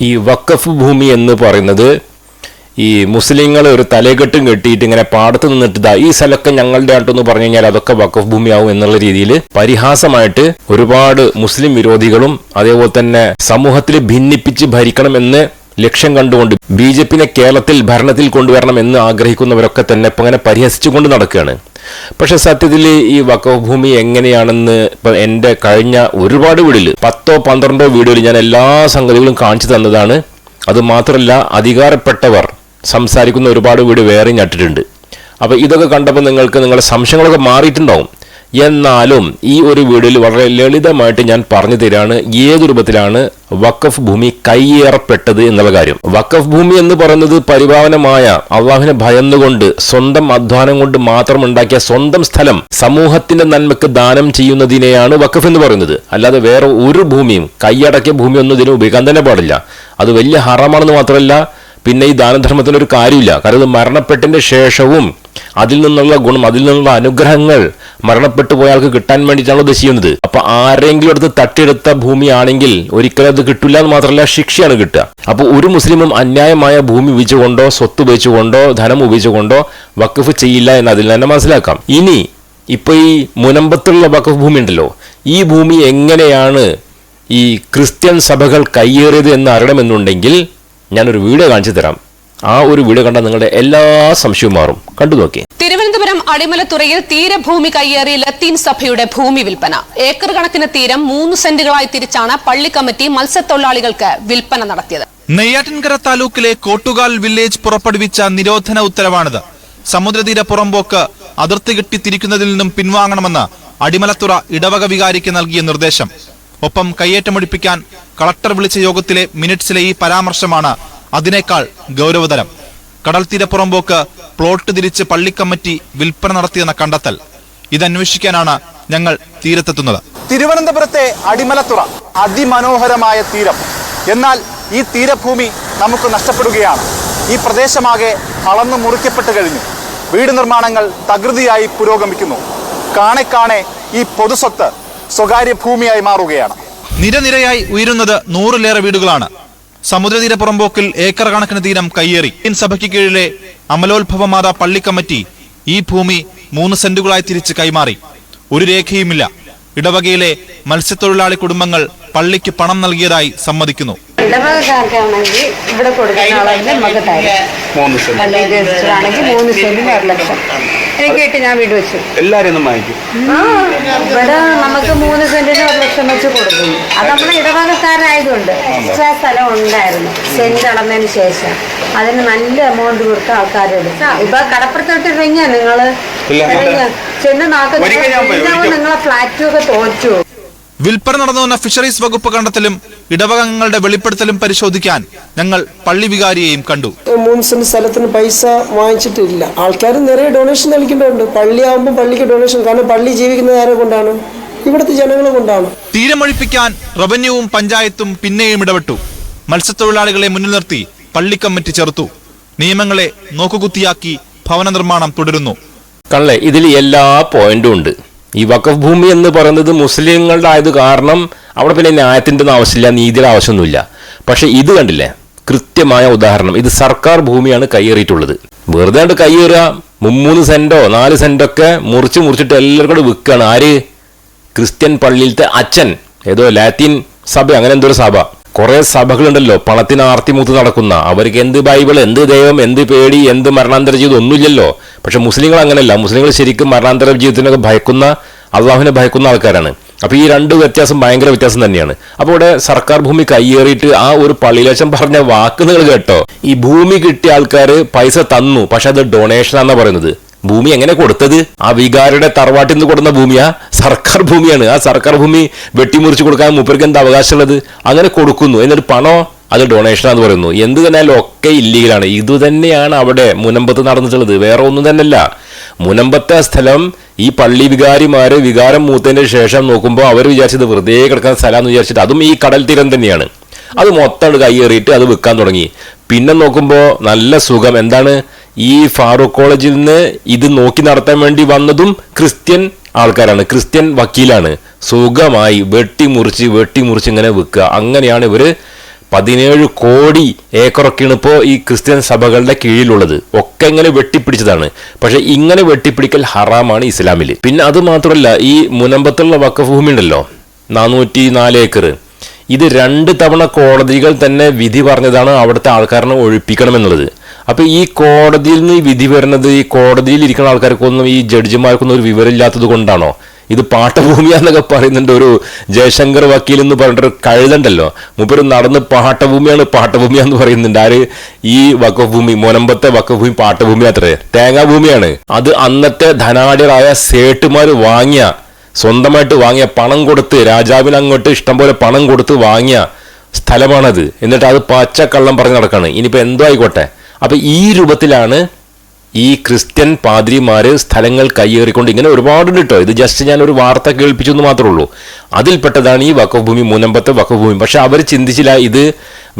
ഈ വക്കഫ് ഭൂമി എന്ന് പറയുന്നത് ഈ മുസ്ലിങ്ങൾ ഒരു തലകെട്ടും കെട്ടിയിട്ട് ഇങ്ങനെ പാടത്ത് നിന്നിട്ട് ഇതാ ഈ സ്ഥലമൊക്കെ ഞങ്ങളുടെ ആട്ടെന്ന് പറഞ്ഞു കഴിഞ്ഞാൽ അതൊക്കെ വക്കഫ് ഭൂമിയാവും എന്നുള്ള രീതിയിൽ പരിഹാസമായിട്ട് ഒരുപാട് മുസ്ലിം വിരോധികളും അതേപോലെ തന്നെ സമൂഹത്തിൽ ഭിന്നിപ്പിച്ച് ഭരിക്കണം ഭരിക്കണമെന്ന് ലക്ഷ്യം കണ്ടുകൊണ്ട് ബി ജെ കേരളത്തിൽ ഭരണത്തിൽ കൊണ്ടുവരണം എന്ന് ആഗ്രഹിക്കുന്നവരൊക്കെ തന്നെ ഇപ്പൊ അങ്ങനെ പരിഹസിച്ചുകൊണ്ട് നടക്കുകയാണ്. പക്ഷെ സത്യത്തിൽ ഈ വക്കഫ് ഭൂമി എങ്ങനെയാണെന്ന് ഇപ്പൊ എന്റെ കഴിഞ്ഞ ഒരുപാട് വീടിൽ പത്തോ പന്ത്രണ്ടോ വീടുകളിൽ ഞാൻ എല്ലാ സംഗതികളും കാണിച്ചു തന്നതാണ്. അത് മാത്രമല്ല അധികാരപ്പെട്ടവർ സംസാരിക്കുന്ന ഒരുപാട് വീട് വേറെ ഞട്ടിട്ടുണ്ട് അപ്പൊ ഇതൊക്കെ കണ്ടപ്പോൾ നിങ്ങൾക്ക് നിങ്ങളുടെ സംശയങ്ങളൊക്കെ മാറിയിട്ടുണ്ടാവും. എന്നാലും ഈ ഒരു വീഡിയോയിൽ വളരെ ലളിതമായിട്ട് ഞാൻ പറഞ്ഞു തരാണ് ഏത് രൂപത്തിലാണ് വക്കഫ് ഭൂമി കൈയേറപ്പെട്ടത് എന്നുള്ള കാര്യം. വക്കഫ് ഭൂമി എന്ന് പറയുന്നത് പരിപാവനമായ അള്ളാഹുവിനെ ഭയന്നുകൊണ്ട് സ്വന്തം അധ്വാനം കൊണ്ട് മാത്രം ഉണ്ടാക്കിയ സ്വന്തം സ്ഥലം സമൂഹത്തിന്റെ നന്മക്ക് ദാനം ചെയ്യുന്നതിനെയാണ് വക്കഫ് എന്ന് പറയുന്നത്. അല്ലാതെ വേറെ ഒരു ഭൂമിയും കൈയടക്കിയ ഭൂമിയൊന്നും ഇതിന് ഉപയോഗിക്കാൻ തന്നെ പാടില്ല. അത് വലിയ ഹറാമാണെന്ന് മാത്രമല്ല പിന്നെ ഈ ദാനധർമ്മത്തിന് ഒരു കാര്യമില്ല. കാരണം ഇത് മരണപ്പെട്ടതിന്റെ ശേഷവും അതിൽ നിന്നുള്ള ഗുണം അതിൽ നിന്നുള്ള അനുഗ്രഹങ്ങൾ മരണപ്പെട്ടു പോയ ആൾക്ക് കിട്ടാൻ വേണ്ടിയിട്ടാണ് ഇത് ചെയ്യുന്നത് അപ്പൊ ആരെങ്കിലും അടുത്ത് തട്ടിയെടുത്ത ഭൂമിയാണെങ്കിൽ ഒരിക്കലും അത് കിട്ടില്ല എന്ന് മാത്രമല്ല ശിക്ഷയാണ് കിട്ടുക. അപ്പൊ ഒരു മുസ്ലിമും അന്യായമായ ഭൂമി ഉപയോഗിച്ചുകൊണ്ടോ സ്വത്ത് ഉപയോഗിച്ചുകൊണ്ടോ ധനം ഉപയോഗിച്ചുകൊണ്ടോ വക്കഫ് ചെയ്യില്ല എന്ന് അതിൽ തന്നെ മനസ്സിലാക്കാം. ഇനി ഇപ്പൊ ഈ മുനമ്പത്തുള്ള വക്കഫ് ഭൂമി ഉണ്ടല്ലോ. ഈ ഭൂമി എങ്ങനെയാണ് ഈ ക്രിസ്ത്യൻ സഭകൾ കയ്യേറിയത് എന്ന് അറിയണമെന്നുണ്ടെങ്കിൽ ഞാനൊരു വീഡിയോ കാണിച്ചു തരാം. ആ ഒരു വീട് കണ്ട നിങ്ങളുടെ എല്ലാ സംശയവും മാറും. കണ്ടു നോക്കി. തിരുവനന്തപുരം അടിമലത്തുറയിൽ തീരഭൂമി കയ്യേറി ലത്തീൻ സഭയുടെ ഭൂമി വിൽപ്പന. ഏക്കർ കണക്കിന് തീരം മൂന്ന് സെന്റുകളായി തിരിച്ചാണ് പള്ളി കമ്മിറ്റി മത്സ്യത്തൊഴിലാളികൾക്ക് വിൽപ്പന നടത്തിയത്. നെയ്യാറ്റിൻകര താലൂക്കിലെ കോട്ടുകാൽ വില്ലേജ് പുറപ്പെടുവിച്ച നിരോധന ഉത്തരവാണിത്. സമുദ്രതീര പുറമ്പോക്ക് അതിർത്തി കെട്ടിത്തിരിക്കുന്നതിൽ നിന്നും പിൻവാങ്ങണമെന്ന് അടിമലത്തുറ ഇടവക വികാരിക്ക് നൽകിയ നിർദ്ദേശം. ഒപ്പം കയ്യേറ്റമൊഴിപ്പിക്കാൻ കളക്ടർ വിളിച്ച യോഗത്തിലെ മിനിറ്റ്സിലെ ഈ പരാമർശമാണ് അതിനേക്കാൾ ഗൗരവതരം. കടൽ തീരപ്പുറമ്പോക്ക് പ്ലോട്ട് തിരിച്ച് പള്ളിക്കമ്മിറ്റി വിൽപ്പന നടത്തിയെന്ന കണ്ടെത്തൽ. ഇതന്വേഷിക്കാനാണ് ഞങ്ങൾ തീരത്തെത്തുന്നത്. തിരുവനന്തപുരത്തെ അടിമലത്തുറ അതിമനോഹരമായ തീരം. എന്നാൽ ഈ തീരഭൂമി നമുക്ക് നഷ്ടപ്പെടുകയാണ്. ഈ പ്രദേശമാകെ അളന്നു മുറിക്കപ്പെട്ട് കഴിഞ്ഞു. വീട് നിർമ്മാണങ്ങൾ തകൃതിയായി പുരോഗമിക്കുന്നു. കാണെ കാണെ ഈ പൊതുസ്വത്ത് സ്വകാര്യ ഭൂമിയായി മാറുകയാണ്. നിരനിരയായി ഉയരുന്നത് നൂറിലേറെ വീടുകളാണ്. സമുദ്രതീര പുറമ്പോക്കിൽ ഏക്കർ കണക്കിന് തീരം കയ്യേറി. ഇന്ത്യൻ സഭയ്ക്ക് കീഴിലെ അമലോത്ഭവമാത പള്ളി കമ്മിറ്റി ഈ ഭൂമി മൂന്ന് സെന്റുകളായി തിരിച്ച് കൈമാറി. ഒരു രേഖയുമില്ല. ഇടവകയിലെ മത്സ്യത്തൊഴിലാളി കുടുംബങ്ങൾ പള്ളിക്ക് പണം നൽകിയതായി സമ്മതിക്കുന്നു. ഇടവകക്കാർക്കാണെങ്കിൽ ഇവിടെ കൊടുക്കുന്ന ആളാണെങ്കിൽ നമുക്ക് തരും. പള്ളി രജിസ്റ്ററാണെങ്കിൽ മൂന്ന് സെന്റിന് ഒരു ലക്ഷം. എനിക്ക് കിട്ടി ഞാൻ വീട് വെച്ചു. എല്ലാരും വാങ്ങിക്കും. ഇവിടെ നമുക്ക് മൂന്ന് സെന്റിന് ഒരു ലക്ഷം വെച്ച് കൊടുക്കുന്നു. അത് നമ്മൾ ഇടവകക്കാരായതുകൊണ്ട് എക്സ്ട്രാ സ്ഥലം ഉണ്ടായിരുന്നു. സെന്റ് അളന്നതിന് ശേഷം. അതിന് നല്ല എമൗണ്ട് കൊടുത്ത ആൾക്കാരുണ്ട്. ഇപ്പൊ കടപ്പുറത്തോട്ട് ഇറങ്ങിയാ നിങ്ങൾ? ചെന്ന് ഒരിക്കൽ. നിങ്ങളെ ഫ്ലാറ്റും ഒക്കെ തോറ്റു. വിൽപ്പന നടന്നു വന്ന ഫിഷറീസ് വകുപ്പ് കണ്ടെത്തലും ഇടവകങ്ങളുടെ വെളിപ്പെടുത്തലും പരിശോധിക്കാൻ ഞങ്ങൾ പള്ളി വികാരിയെയും കണ്ടു. മൂന്ന് സെന്റ് സ്ഥലത്തിന് പൈസ വാങ്ങിച്ചിട്ടില്ല. ആൾക്കാർ നിറയെ ഡൊണേഷൻ നൽകേണ്ടതുണ്ട് പള്ളിയാകുമ്പോൾ പള്ളിക്ക് ഡൊണേഷൻ കാരണം പള്ളി ജീവിക്കുന്നത് ആരെ കൊണ്ടാണ്? ഇവിടുത്തെ ജനങ്ങളെ കൊണ്ടാണ്. തീരമൊഴിപ്പിക്കാൻ റവന്യൂവും പഞ്ചായത്തും പിന്നെയും ഇടപെട്ടു. മത്സ്യത്തൊഴിലാളികളെ മുന്നിൽ നിർത്തി പള്ളി കമ്മിറ്റി ചെറുത്തു. നിയമങ്ങളെ നോക്കുകുത്തിയാക്കി ഭവന നിർമ്മാണം തുടരുന്നു. കള്ളെ ഇതിൽ എല്ലാ പോയിന്റും ഉണ്ട്. ഈ വഖഫ് ഭൂമി എന്ന് പറയുന്നത് മുസ്ലിങ്ങളുടെ ആയത് കാരണം അവിടെ പിന്നെ ന്യായത്തിന്റെ ഒന്നും ആവശ്യമില്ല നീതിയുടെ ആവശ്യമൊന്നുമില്ല. പക്ഷേ ഇത് കണ്ടില്ലേ? കൃത്യമായ ഉദാഹരണം. ഇത് സർക്കാർ ഭൂമിയാണ് കയ്യേറിയിട്ടുള്ളത്. വെറുതെ കണ്ട് കയ്യേറുക. മുമ്മൂന്ന് സെന്റോ നാല് സെന്റൊക്കെ മുറിച്ച് മുറിച്ചിട്ട് എല്ലാവരും കൂടെ വിൽക്കുകയാണ്. ആര്? ക്രിസ്ത്യൻ പള്ളിയിലത്തെ അച്ഛൻ. ഏതോ ലാറ്റിൻ സഭ അങ്ങനെ എന്തോ ഒരു സഭ. കുറെ സഭകളുണ്ടല്ലോ. പണത്തിന് ആർത്തിമൂത്ത് നടക്കുന്ന. അവർക്ക് എന്ത് ബൈബിൾ എന്ത് ദൈവം എന്ത് പേടി എന്ത് മരണാന്തര ജീവിതം ഒന്നുമില്ലല്ലോ. പക്ഷെ മുസ്ലിങ്ങൾ അങ്ങനെയല്ല. മുസ്ലിങ്ങൾ ശരിക്കും മരണാന്തര ജീവിതത്തിനൊക്കെ ഭയക്കുന്ന അള്ളാഹുവിനെ ഭയക്കുന്ന ആൾക്കാരാണ്. അപ്പോൾ ഈ രണ്ട് വ്യത്യാസം ഭയങ്കര വ്യത്യാസം തന്നെയാണ്. അപ്പോൾ ഇവിടെ സർക്കാർ ഭൂമി കയ്യേറിയിട്ട് ആ ഒരു പള്ളിയിലേശം പറഞ്ഞ വാക്ക് നിങ്ങൾ കേട്ടോ. ഈ ഭൂമി കിട്ടിയ ആൾക്കാർ പൈസ തന്നു. പക്ഷെ അത് ഡൊണേഷൻ ആണെന്നാ പറയുന്നത്. ഭൂമി എങ്ങനെ കൊടുത്തത്? ആ വികാരുടെ തറവാട്ടിൽ നിന്ന് കൊടുക്കുന്ന ഭൂമിയാ? സർക്കാർ ഭൂമിയാണ്. ആ സർക്കാർ ഭൂമി വെട്ടിമുറിച്ച് കൊടുക്കാൻ മൂപ്പർക്ക് എന്താ അവകാശമുള്ളത്? അങ്ങനെ കൊടുക്കുന്നു. എന്നിട്ട് പണോ? അത് ഡൊണേഷനാന്ന് പറയുന്നു. എന്ത് തന്നെയാലും ഒക്കെ ഇല്ലീഗലാണ്. ഇത് തന്നെയാണ് അവിടെ മുനമ്പത്ത് നടന്നിട്ടുള്ളത്. വേറെ ഒന്നും തന്നെയല്ല. മുനമ്പത്തെ സ്ഥലം ഈ പള്ളി വികാരിമാര് വികാരം മൂത്തതിന് ശേഷം നോക്കുമ്പോൾ അവർ വിചാരിച്ചത് വെറുതെ കിടക്കുന്ന സ്ഥലമാണെന്ന് വിചാരിച്ചിട്ട് അതും ഈ കടൽ തീരം തന്നെയാണ്. അത് മൊത്തം കൈയേറിയിട്ട് അത് വിൽക്കാൻ തുടങ്ങി. പിന്നെ നോക്കുമ്പോൾ നല്ല സുഖം. എന്താണ്? ഈ ഫാറൂഖ് കോളേജിൽ നിന്ന് ഇത് നോക്കി നടത്താൻ വേണ്ടി വന്നതും ക്രിസ്ത്യൻ ആൾക്കാരാണ്. ക്രിസ്ത്യൻ വക്കീലാണ്. സുഖമായി വെട്ടിമുറിച്ച് വെട്ടിമുറിച്ച് ഇങ്ങനെ വിൽക്കുക അങ്ങനെയാണ് ഇവർ പതിനേഴ് കോടി ഏക്കറൊക്കെയാണ് ഇപ്പോൾ ഈ ക്രിസ്ത്യൻ സഭകളുടെ കീഴിലുള്ളത്. ഒക്കെ ഇങ്ങനെ വെട്ടിപ്പിടിച്ചതാണ്. പക്ഷേ ഇങ്ങനെ വെട്ടിപ്പിടിക്കൽ ഹറാമാണ് ഇസ്ലാമിൽ പിന്നെ അത് മാത്രമല്ല ഈ മുനമ്പത്തുള്ള വക്കഫ് ഭൂമി ഉണ്ടല്ലോ നാനൂറ്റി നാല് ഏക്കർ ഇത് രണ്ട് തവണ കോടതികൾ തന്നെ വിധി പറഞ്ഞതാണ് അവിടുത്തെ ആൾക്കാരനെ ഒഴിപ്പിക്കണമെന്നുള്ളത്. അപ്പോൾ ഈ കോടതിയിൽ നിന്ന് വിധി വരുന്നത് ഈ കോടതിയിൽ ഇരിക്കുന്ന ആൾക്കാർക്കൊന്നും ഈ ജഡ്ജിമാർക്കൊന്നും ഒരു വിവരമില്ലാത്തത് കൊണ്ടാണോ? ഇത് പാട്ടഭൂമിയാന്നൊക്കെ പറയുന്നുണ്ട് ഒരു ജയശങ്കർ വക്കീൽ എന്ന് പറഞ്ഞിട്ടൊരു കഴുതണ്ടല്ലോ? മൂപ്പര് നടന്ന് പാട്ടഭൂമിയാണ് പാട്ടഭൂമിയാന്ന് പറയുന്നുണ്ട്. ആര്? ഈ വക്കഭൂമി മൊനമ്പത്തെ വക്കഭൂമി പാട്ടഭൂമി അത്രേ. തേങ്ങാഭൂമിയാണ്. അത് അന്നത്തെ ധനാഢ്യരായ സേട്ടുമാർ വാങ്ങിയ സ്വന്തമായിട്ട് വാങ്ങിയ പണം കൊടുത്ത് രാജാവിന് അങ്ങോട്ട് ഇഷ്ടംപോലെ പണം കൊടുത്ത് വാങ്ങിയ സ്ഥലമാണത്. എന്നിട്ട് അത് പച്ചക്കള്ളം പറഞ്ഞ് നടക്കാണ്. ഇനിയിപ്പോൾ എന്തോ ആയിക്കോട്ടെ. അപ്പോൾ ഈ രൂപത്തിലാണ് ഈ ക്രിസ്ത്യൻ പാതിരിമാർ സ്ഥലങ്ങൾ കയ്യേറിക്കൊണ്ട് ഇങ്ങനെ ഒരുപാട് കേട്ടോ ഇത് ജസ്റ്റ് ഞാൻ ഒരു വാർത്ത കേൾപ്പിച്ചു എന്ന് മാത്രമേ ഉള്ളൂ. അതിൽപ്പെട്ടതാണ് ഈ വക്കഭൂമി മൂന്നമ്പത്തെ വക്കഭൂമി പക്ഷെ അവർ ചിന്തിച്ചില്ല ഇത്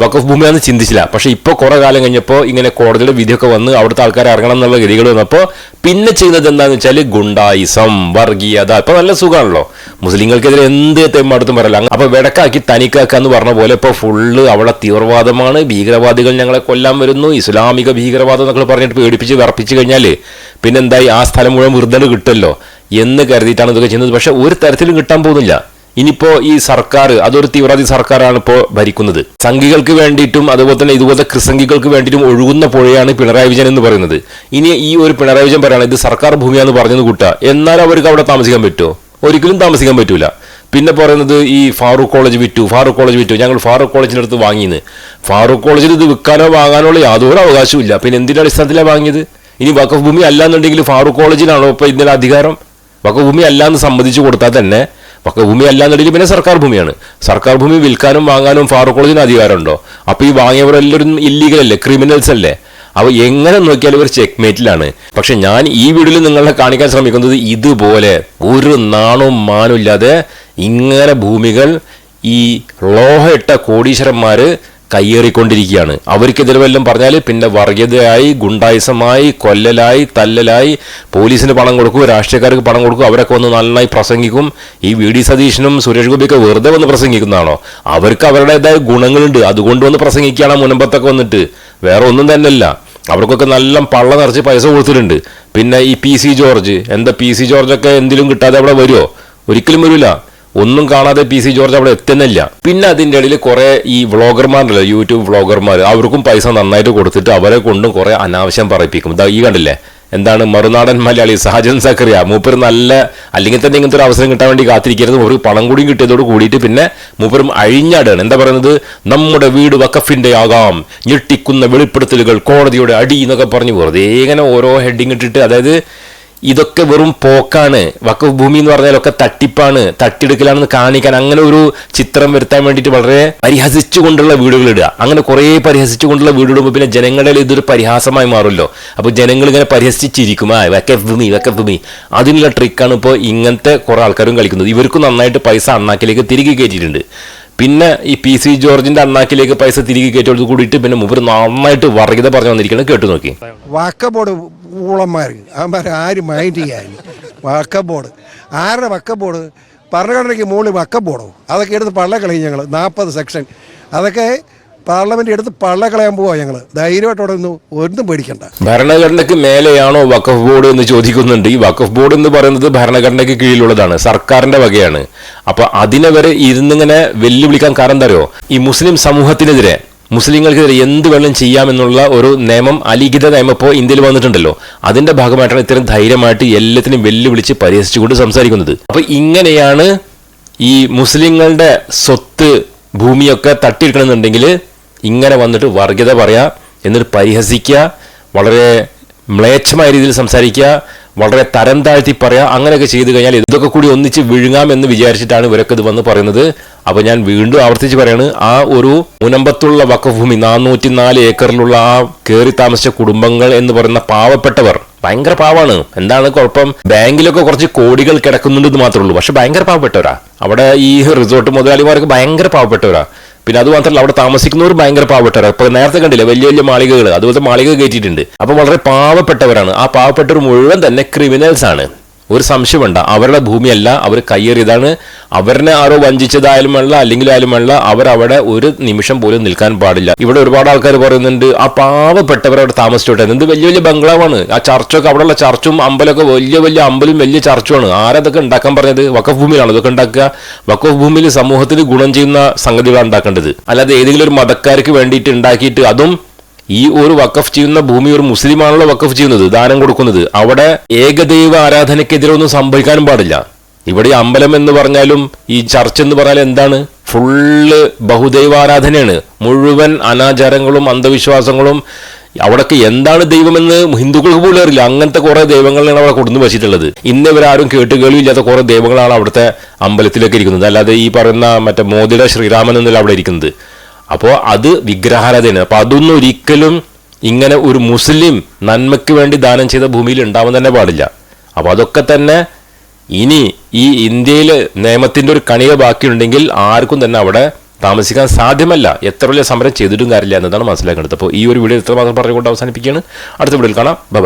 വഖഫ് ഭൂമിയാണെന്ന് ചിന്തിച്ചില്ല. പക്ഷേ ഇപ്പോൾ കുറേ കാലം കഴിഞ്ഞപ്പോൾ ഇങ്ങനെ കോടതിയുടെ വിധിയൊക്കെ വന്ന് അവിടുത്തെ ആൾക്കാർ ഇറങ്ങണം എന്നുള്ള ഗതികൾ വന്നപ്പോൾ പിന്നെ ചെയ്യുന്നത് എന്താണെന്ന് വെച്ചാൽ ഗുണ്ടായിസം വർഗീയത. ഇപ്പോൾ നല്ല സുഖമാണല്ലോ മുസ്ലിങ്ങൾക്കെതിരെ എന്ത് തെമ്മടുത്തും പറയല അപ്പോൾ വെടക്കാക്കി തനിക്കാക്കുക എന്ന് പറഞ്ഞ പോലെ ഇപ്പോൾ ഫുള്ള് അവിടെ തീവ്രവാദമാണ്. ഭീകരവാദികൾ ഞങ്ങളെ കൊല്ലാൻ വരുന്നു. ഇസ്ലാമിക ഭീകരവാദം എന്നൊക്കെ പറഞ്ഞിട്ട് പേടിപ്പിച്ച് വിറപ്പിച്ച് കഴിഞ്ഞാൽ പിന്നെന്തായി? ആ സ്ഥലം മുഴുവൻ വെറുതെ കിട്ടുമല്ലോ എന്ന് കരുതിയിട്ടാണ് ഇതൊക്കെ ചെയ്യുന്നത്. പക്ഷേ ഒരു തരത്തിലും കിട്ടാൻ പോകുന്നില്ല. ഇനിയിപ്പോ ഈ സർക്കാർ അതൊരു തീവ്രവാദി സർക്കാരാണ് ഇപ്പോ ഭരിക്കുന്നത്. സംഘികൾക്ക് വേണ്ടിയിട്ടും അതുപോലെ തന്നെ ഇതുപോലത്തെ ക്രിസംഘികൾക്ക് വേണ്ടിയിട്ടും ഒഴുകുന്ന പുഴയാണ് പിണറായി വിജയൻ എന്ന് പറയുന്നത്. ഇനി ഈ ഒരു പിണറായി വിജയൻ പറയുന്നത് ഇത് സർക്കാർ ഭൂമിയാണ് പറഞ്ഞത് കൂട്ടുക എന്നാൽ അവർക്ക് അവിടെ താമസിക്കാൻ പറ്റുമോ? ഒരിക്കലും താമസിക്കാൻ പറ്റൂല. പിന്നെ പറയുന്നത് ഈ ഫാറൂഖ് കോളേജ് വിറ്റു ഫാറൂഖ് കോളേജ് വിറ്റു. ഞങ്ങൾ ഫാറൂഖ് കോളേജിന്റെ അടുത്ത് വാങ്ങിയെന്ന് ഫാറൂഖ് കോളേജിൽ ഇത് വിൽക്കാനോ വാങ്ങാനോ ഉള്ള യാതൊരു അവകാശവും ഇല്ല. പിന്നെ എന്തിന്റെ അടിസ്ഥാനത്തിലാണ് വാങ്ങിയത്? ഇനി വക്കഫ് ഭൂമി അല്ല എന്നുണ്ടെങ്കിൽ ഫാറൂഖ് കോളേജിനാണോ ഇപ്പോൾ ഇതിന്റെ അധികാരം? വക്കഫ് ഭൂമി അല്ല എന്ന് സമ്മതിച്ചു കൊടുത്താൽ തന്നെ വഖഫ് ഭൂമി അല്ലാന്നുണ്ടെങ്കിൽ പിന്നെ സർക്കാർ ഭൂമിയാണ്. സർക്കാർ ഭൂമി വിൽക്കാനും വാങ്ങാനും ഫാറൂഖ് കോളേജിന് അധികാരമുണ്ടോ? അപ്പൊ ഈ വാങ്ങിയവരെല്ലാവരും ഇല്ലീഗൽ അല്ലേ? ക്രിമിനൽസ് അല്ലേ? അവ എങ്ങനെ നോക്കിയാലും ഒരു ചെക്ക് മേറ്റിലാണ് പക്ഷെ ഞാൻ ഈ വീഡിയോയിൽ നിങ്ങളെ കാണിക്കാൻ ശ്രമിക്കുന്നത് ഇതുപോലെ ഒരു നാണും മാനും ഇല്ലാതെ ഇങ്ങനെ ഭൂമികൾ ഈ ലോഹ ഇട്ട കോടീശ്വരന്മാര് കയ്യേറിക്കൊണ്ടിരിക്കുകയാണ്. അവർക്കെതിരെ വല്ലതും പറഞ്ഞാൽ പിന്നെ വർഗീയതയായി ഗുണ്ടായുസമായി കൊല്ലലായി തല്ലലായി പോലീസിന് പണം കൊടുക്കും രാഷ്ട്രീയക്കാർക്ക് പണം കൊടുക്കും അവരൊക്കെ വന്ന് നന്നായി പ്രസംഗിക്കും. ഈ വി. ഡി. സതീശനും സുരേഷ് ഗോപിയൊക്കെ വെറുതെ വന്ന് പ്രസംഗിക്കുന്നതാണോ? അവർക്ക് അവരുടേതായ ഗുണങ്ങളുണ്ട്. അതുകൊണ്ട് വന്ന് പ്രസംഗിക്കുകയാണ് മുനമ്പത്തൊക്കെ വന്നിട്ട്. വേറെ ഒന്നും തന്നെയല്ല. അവർക്കൊക്കെ നല്ല പള്ള നിറച്ച് പൈസ കൊടുത്തിട്ടുണ്ട്. പിന്നെ ഈ പി. സി. ജോർജ് എന്താ പി. സി. ജോർജൊക്കെ എന്തിലും കിട്ടാതെ അവിടെ വരുമോ ഒരിക്കലും വരില്ല ഒന്നും കാണാതെ പി സി ജോർജ് അവിടെ എത്തുന്നില്ല. പിന്നെ അതിന്റെ ഇടയിൽ കുറെ ഈ വ്ളോഗർമാരുണ്ടല്ലോ യൂട്യൂബ് വ്ളോഗർമാർ അവർക്കും പൈസ നന്നായിട്ട് കൊടുത്തിട്ട് അവരെ കൊണ്ടും കുറെ അനാവശ്യം പറയിപ്പിക്കും. ഈ കണ്ടില്ലേ? എന്താണ് മറുനാടൻ മലയാളി സഹജൻ സക്കറിയ മൂപ്പർ നല്ല അല്ലെങ്കിൽ തന്നെ ഇങ്ങനത്തെ ഒരു അവസരം കിട്ടാൻ വേണ്ടി കാത്തിരിക്കരുത് മൂപ്പർ പണം കൂടി കിട്ടിയതോട് കൂടിയിട്ട് പിന്നെ മൂപ്പരും അഴിഞ്ഞാടാണ്. എന്താ പറയുന്നത്? നമ്മുടെ വീട് വക്കഫിന്റെ ആകാം ഞെട്ടിക്കുന്ന വെളിപ്പെടുത്തലുകൾ കോടതിയുടെ അടി എന്നൊക്കെ പറഞ്ഞു വെറുതെ ഇങ്ങനെ ഓരോ ഹെഡിങ് ഇട്ടിട്ട് അതായത് ഇതൊക്കെ വെറും പോക്കാണ്. വക്കഫ് ഭൂമി എന്ന് പറഞ്ഞാലൊക്കെ തട്ടിപ്പാണ് തട്ടിയെടുക്കലാണെന്ന് കാണിക്കാൻ അങ്ങനെ ഒരു ചിത്രം വരുത്താൻ വേണ്ടിയിട്ട് വളരെ പരിഹസിച്ചുകൊണ്ടുള്ള വീടുകൾ ഇടുക. അങ്ങനെ കുറേ പരിഹസിച്ചുകൊണ്ടുള്ള വീട് ഇടുമ്പോൾ പിന്നെ ജനങ്ങളുടെ ഇടയിൽ ഇതൊരു പരിഹാസമായി മാറുമല്ലോ. അപ്പോൾ ജനങ്ങൾ ഇങ്ങനെ പരിഹസിച്ചിരിക്കും. ആ വക്കഫ് ഭൂമി വക്കഫ് ഭൂമി. അതിനുള്ള ട്രിക്കാണ് ഇപ്പോൾ ഇങ്ങനത്തെ കുറേ ആൾക്കാരും കളിക്കുന്നത്. ഇവർക്കും നന്നായിട്ട് പൈസ അണ്ണാക്കിലേക്ക് തിരികെ കയറ്റിയിട്ടുണ്ട്. പിന്നെ ഈ പി സി ജോർജിന്റെ അണ്ണാക്കിലേക്ക് പൈസ തിരികെ കയറ്റോട് കൂടിയിട്ട് പിന്നെ മുമ്പ് നന്നായിട്ട് വർഗീയത പറഞ്ഞു വന്നിരിക്കുന്നത് കേട്ടു നോക്കി. വക്കബോർഡ് ഊളന്മാർ അവന്മാർ ആര് മൈൻഡ് ചെയ്യാൻ? വക്കബോർഡ്. ആരുടെ വക്കബോർഡ്? ഭരണഘടനയ്ക്ക് മുകളിൽ വക്കബോർഡോ? അതൊക്കെ എടുത്ത് പള്ളക്കളയും ഞങ്ങൾ നാൽപ്പത് സെക്ഷൻ. അതൊക്കെ പാർലമെന്റ് എടുത്ത് പള്ളക്കളയാൻ പോവാ ഞങ്ങൾ ധൈര്യമായിട്ടോടെ ഒന്നും ഒന്നും പേടിക്കണ്ട. ഭരണഘടനയ്ക്ക് മേലെയാണോ വഖഫ് ബോർഡ് എന്ന് ചോദിക്കുന്നുണ്ട്. ഈ വഖഫ് ബോർഡ് എന്ന് പറയുന്നത് ഭരണഘടനയ്ക്ക് കീഴിലുള്ളതാണ്. സർക്കാരിന്റെ വകയാണ്. അപ്പൊ അതിനെ വരെ ഇരുന്നിങ്ങനെ വെല്ലുവിളിക്കാൻ കാരണം തരുമോ ഈ മുസ്ലിം സമൂഹത്തിനെതിരെ മുസ്ലിങ്ങൾക്കെതിരെ എന്ത് വേണം ചെയ്യാമെന്നുള്ള ഒരു നിയമം അലിഖിത നിയമം ഇപ്പോൾ ഇന്ത്യയിൽ വന്നിട്ടുണ്ടല്ലോ. അതിന്റെ ഭാഗമായിട്ടാണ് ഇത്രയും ധൈര്യമായിട്ട് എല്ലാത്തിനും വെല്ലുവിളിച്ച് പരിഹസിച്ചുകൊണ്ട് സംസാരിക്കുന്നത്. അപ്പോൾ ഇങ്ങനെയാണ് ഈ മുസ്ലിങ്ങളുടെ സ്വത്ത് ഭൂമിയൊക്കെ തട്ടിയെടുക്കണമെന്നുണ്ടെങ്കിൽ ഇങ്ങനെ വന്നിട്ട് വർഗീയത പറയാ എന്നിട്ട് പരിഹസിക്കുക വളരെ മ്ലേച്ഛമായ രീതിയിൽ സംസാരിക്കുക വളരെ തരം താഴ്ത്തി പറയാം അങ്ങനെയൊക്കെ ചെയ്തു കഴിഞ്ഞാൽ ഇതൊക്കെ കൂടി ഒന്നിച്ച് വിഴുങ്ങാം എന്ന് വിചാരിച്ചിട്ടാണ് ഇവരൊക്കെ ഇത് വന്ന് പറയുന്നത്. അപ്പോൾ ഞാൻ വീണ്ടും ആവർത്തിച്ച് പറയാണ് ആ ഒരു മുനമ്പത്തുള്ള വക്കഭൂമി നാനൂറ്റി നാല് ഏക്കറിലുള്ള ആ കയറി താമസിച്ച കുടുംബങ്ങൾ എന്ന് പറയുന്ന പാവപ്പെട്ടവർ ഭയങ്കര പാവാണ്. എന്താണ് കുഴപ്പം? ബാങ്കിലൊക്കെ കുറച്ച് കോടികൾ കിടക്കുന്നുണ്ടെന്ന് മാത്രമേ ഉള്ളൂ. പക്ഷെ ഭയങ്കര പാവപ്പെട്ടവരാ. അവിടെ ഈ റിസോർട്ട് മുതലാളിമാർക്ക് ഭയങ്കര പാവപ്പെട്ടവരാ. പിന്നെ അത് മാത്രമല്ല അവിടെ താമസിക്കുന്നവർ ഭയങ്കര പാവപ്പെട്ടവരാണ് അപ്പൊ നേരത്തെ കണ്ടില്ലേ വലിയ വലിയ മാളികകൾ അതുപോലത്തെ മാളിക കയറ്റിയിട്ടുണ്ട്. അപ്പൊ വളരെ പാവപ്പെട്ടവരാണ്. ആ പാവപ്പെട്ടവർ മുഴുവൻ തന്നെ ക്രിമിനൽസ് ആണ്. ഒരു സംശയമുണ്ട് അവരുടെ ഭൂമിയല്ല അവർ കയ്യേറിയതാണ്. അവരിനെ ആരോ വഞ്ചിച്ചതായാലും അല്ല അല്ലെങ്കിൽ ആയാലും അല്ല അവരവിടെ ഒരു നിമിഷം പോലും നിൽക്കാൻ പാടില്ല. ഇവിടെ ഒരുപാട് ആൾക്കാർ പറയുന്നുണ്ട് ആ പാവപ്പെട്ടവർ അവിടെ താമസിച്ചോട്ടെ. എന്ത് വലിയ വലിയ ബംഗ്ലാവാണ്. ആ ചർച്ചൊക്കെ അവിടെയുള്ള ചർച്ചും അമ്പലമൊക്കെ വലിയ വലിയ അമ്പലും വലിയ ചർച്ചുമാണ്. ആരതൊക്കെ ഉണ്ടാക്കാൻ പറഞ്ഞത്? വക്കഫ് ഭൂമിയിലാണ് അതൊക്കെ ഉണ്ടാക്കുക? വക്കഫ് ഭൂമിയിൽ സമൂഹത്തിന് ഗുണം ചെയ്യുന്ന സംഗതികളാണ് ഉണ്ടാക്കേണ്ടത്. അല്ലാതെ ഏതെങ്കിലും ഒരു മതക്കാർക്ക് വേണ്ടിയിട്ട് ഉണ്ടാക്കിയിട്ട് അതും ഈ ഒരു വക്കഫ് ചെയ്യുന്ന ഭൂമി ഒരു മുസ്ലിമാണല്ലോ വക്കഫ് ചെയ്യുന്നത് ദാനം കൊടുക്കുന്നത്. അവിടെ ഏകദൈവ ആരാധനയ്ക്കെതിരെ ഒന്നും സംഭവിക്കാനും പാടില്ല. ഇവിടെ അമ്പലം എന്ന് പറഞ്ഞാലും ഈ ചർച്ച് എന്ന് പറഞ്ഞാൽ എന്താണ്? ഫുള്ള് ബഹുദൈവ ആരാധനയാണ്. മുഴുവൻ അനാചാരങ്ങളും അന്ധവിശ്വാസങ്ങളും അവിടൊക്കെ എന്താണ് ദൈവമെന്ന് ഹിന്ദുക്കൾക്ക് പോലും അറിയില്ല. അങ്ങനത്തെ കുറെ ദൈവങ്ങളാണ് അവിടെ കൊടുന്നു വെച്ചിട്ടുള്ളത്. ഇന്ന് ഇവരാരും കേട്ട് കേൾവിയില്ലാത്ത കുറെ ദൈവങ്ങളാണ് അവിടുത്തെ അമ്പലത്തിലൊക്കെ ഇരിക്കുന്നത്. അല്ലാതെ ഈ പറയുന്ന മറ്റേ മോദിയുടെ ശ്രീരാമൻ എന്നല്ല അവിടെ ഇരിക്കുന്നത്. അപ്പോൾ അത് വിഗ്രഹാരാധനയാണ്. അപ്പോൾ അതൊന്നും ഒരിക്കലും ഇങ്ങനെ ഒരു മുസ്ലിം നന്മയ്ക്ക് വേണ്ടി ദാനം ചെയ്ത ഭൂമിയിൽ ഉണ്ടാവാൻ തന്നെ പാടില്ല. അപ്പോൾ അതൊക്കെ തന്നെ ഇനി ഈ ഇന്ത്യയിൽ നിയമത്തിന്റെ ഒരു കണിക ബാക്കിയുണ്ടെങ്കിൽ ആർക്കും തന്നെ അവിടെ താമസിക്കാൻ സാധ്യമല്ല. എത്ര വലിയ സമരം ചെയ്തിട്ടും കാര്യമില്ല എന്നതാണ് മനസ്സിലാക്കേണ്ടത്. അപ്പോൾ ഈ ഒരു വീഡിയോ ഇത്ര മാത്രം പറഞ്ഞുകൊണ്ട് അവസാനിപ്പിക്കുകയാണ്. അടുത്ത വീഡിയോയിൽ കാണാം. ബൈ.